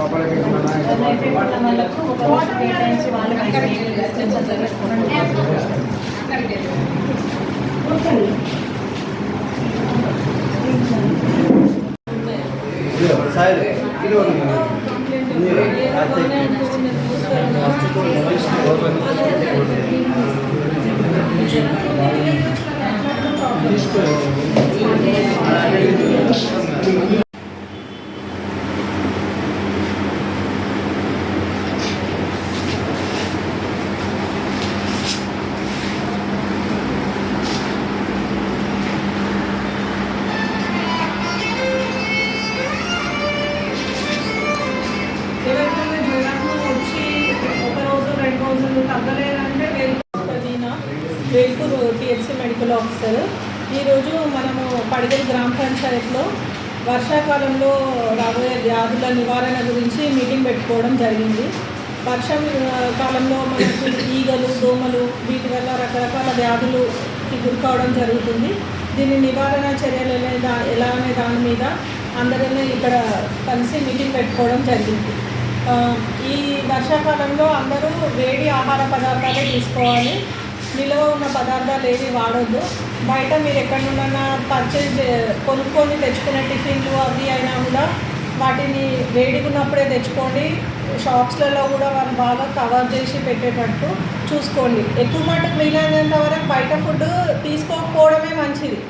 NIP వాళ్ళ వాళ్ళకు ఒక రోజు కేటాయించి వాళ్ళకి తగ్గలేదంటే Velpur Velpur TSC medical officer. ఈరోజు మనము పడిగల్ గ్రామ పంచాయత్లో వర్షాకాలంలో రాబోయే వ్యాధుల నివారణ గురించి మీటింగ్ పెట్టుకోవడం జరిగింది. వర్షం కాలంలో మనకు ఈగలు దోమలు వీటి వల్ల రకరకాల వ్యాధులు గురికావడం జరుగుతుంది. దీని నివారణ చర్యలు ఎలా ఎలా అనే దాని మీద అందరినీ ఇక్కడ కలిసి మీటింగ్ పెట్టుకోవడం జరిగింది. ఈ వర్షాకాలంలో అందరూ వేడి ఆహార పదార్థాలే తీసుకోవాలి. నిల్వ ఉన్న పదార్థాలు ఏవి వాడొద్దు. బయట మీరు ఎక్కడి నుండన్నా పర్చేజ్ కొనుక్కొని తెచ్చుకునే టిఫిన్లు అవి అయినా కూడా వాటిని వేడికున్నప్పుడే తెచ్చుకోండి. షాప్స్లలో కూడా వాళ్ళు బాగా కవర్ చేసి పెట్టేటట్టు చూసుకోండి. ఎక్కువ మటుకు వీలైనంత వరకు బయట ఫుడ్ తీసుకోకపోవడమే మంచిది.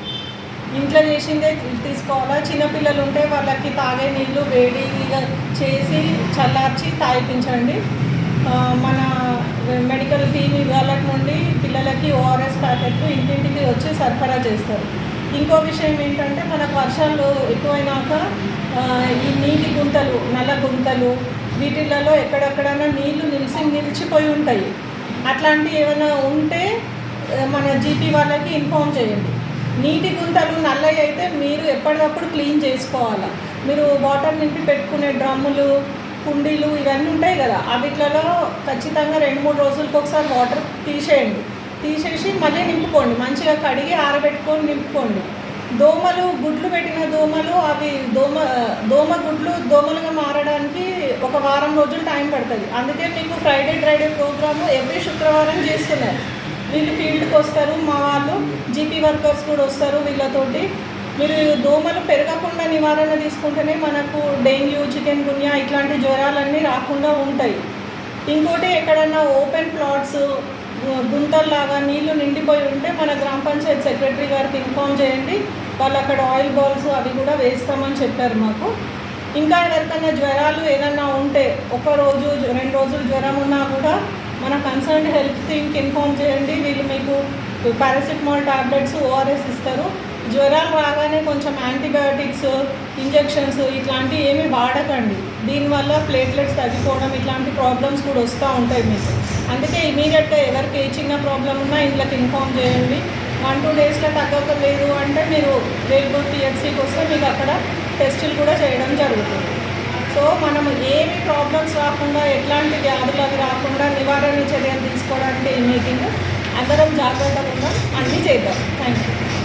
ఇంట్లో చేసిందే తీసుకోవాలా? చిన్నపిల్లలు ఉంటే వాళ్ళకి తాగే నీళ్ళు వేడిగా చేసి చల్లార్చి తాగిపించండి. మన మెడికల్ టీమ్ ఇవాళ నుండి పిల్లలకి ఓఆర్ఎస్ ప్యాకెట్లు ఇంటింటికి వచ్చి సరఫరా చేస్తారు. ఇంకో విషయం ఏంటంటే మనకు వర్షాలు ఎక్కువైనాక ఈ నీటి గుంతలు నల్ల గుంతలు వీటిలలో ఎక్కడెక్కడైనా నీళ్ళు నిలిచి నిలిచిపోయి ఉంటాయి. అట్లాంటివి ఏమైనా ఉంటే మన జీపీ వాళ్ళకి ఇన్ఫామ్ చేయండి. నీటి గుంతలు నల్లవి అయితే మీరు ఎప్పటికప్పుడు క్లీన్ చేసుకోవాలి? మీరు వాటర్ నింపి పెట్టుకునే డ్రమ్ములు కుండీలు ఇవన్నీ ఉంటాయి కదా అవిట్లలో ఖచ్చితంగా రెండు మూడు రోజులకు ఒకసారి వాటర్ తీసేయండి. తీసేసి మళ్ళీ నింపుకోండి. మంచిగా కడిగి ఆరబెట్టుకొని నింపుకోండి. దోమలు గుడ్లు పెట్టిన దోమలు అవి దోమ దోమ గుడ్లు దోమలుగా మారడానికి ఒక వారం రోజులు టైం పడుతుంది. అందుకే మీకు ఫ్రైడే డ్రైడే ప్రోగ్రాము ఎవ్రీ శుక్రవారం చేస్తున్నారు. వీళ్ళు ఫీల్డ్కి వస్తారు మా వాళ్ళు జీపీ వర్కర్స్ కూడా వస్తారు వీళ్ళతోటి. మీరు దోమలు పెరగకుండా నివారణ తీసుకుంటేనే మనకు డెంగ్యూ చికెన్ గున్యా ఇట్లాంటి జ్వరాలన్నీ రాకుండా ఉంటాయి. ఇంకోటి ఎక్కడన్నా ఓపెన్ ప్లాట్స్ గుంతల్లాగా నీళ్ళు నిండిపోయి ఉంటే మన గ్రామ పంచాయత్ సెక్రటరీ గారికి ఇన్ఫామ్ చేయండి. వాళ్ళు అక్కడ ఆయిల్ బాల్స్ అవి కూడా వేస్తామని చెప్పారు మాకు. ఇంకా ఎవరికైనా జ్వరాలు ఏదన్నా ఉంటే ఒక రోజు రెండు రోజులు జ్వరం ఉన్నా కూడా మన కన్సర్న్ హెల్త్ టీమ్కి ఇన్ఫామ్ చేయండి. వీళ్ళు మీకు పారాసిటమాల్ టాబ్లెట్స్ ఓఆర్ఎస్ ఇస్తారు. జ్వరాలు రాగానే కొంచెం యాంటీబయాటిక్స్ ఇంజెక్షన్స్ ఇట్లాంటివి ఏమీ వాడకండి. దీనివల్ల ప్లేట్లెట్స్ తగ్గిపోవడం ఇట్లాంటి ప్రాబ్లమ్స్ కూడా వస్తూ ఉంటాయి మీకు. అందుకే ఇమీడియట్గా ఎవరికి ఏ చిన్న ప్రాబ్లం ఉన్నా ఇంట్లోకి ఇన్ఫామ్ చేయండి. వన్ టూ డేస్లో తగ్గకలేదు అంటే మీరు వేల్పూర్ టీఎస్సీకి వస్తే మీకు అక్కడ టెస్టులు కూడా చేయడం జరుగుతుంది. సో మనం ఏమి ప్రాబ్లమ్స్ రాకుండా ఎట్లాంటి వ్యాధుల చర్యలు తీసుకోవడానికి ఈ మీటింగ్ అందరం జాగ్రత్తగా ఉందాం అన్నీ చేద్దాం. Thank you